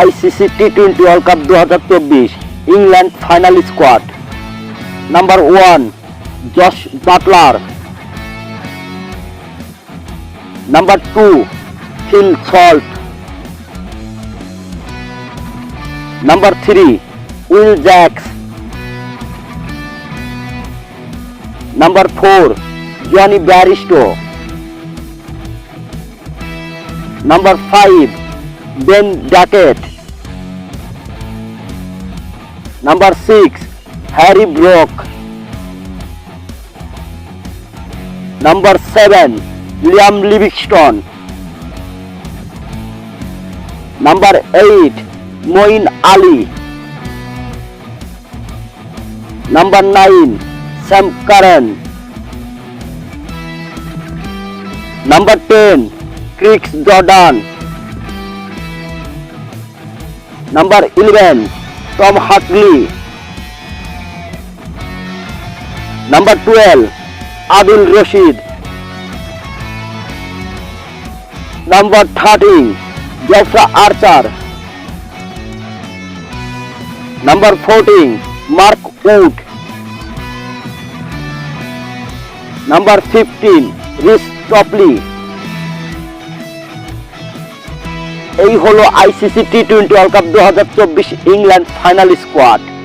ICC T twenty World Cup দু হাজার চব্বিশ England final squad number one Jos Buttler number two Phil Salt number three Will Jacks number four Jonny Bairstow number five Ben Duckett number six Harry Brook number seven Liam Livingstone number eight Moeen Ali number nine Sam Curran number ten Chris Jordan number eleven Tom Hartley number twelve Adil Rashid number thirteen Jofra Archer number fourteen Mark Wood number fifteen Reece Topley হলো ICC T twenty World Cup দু England final squad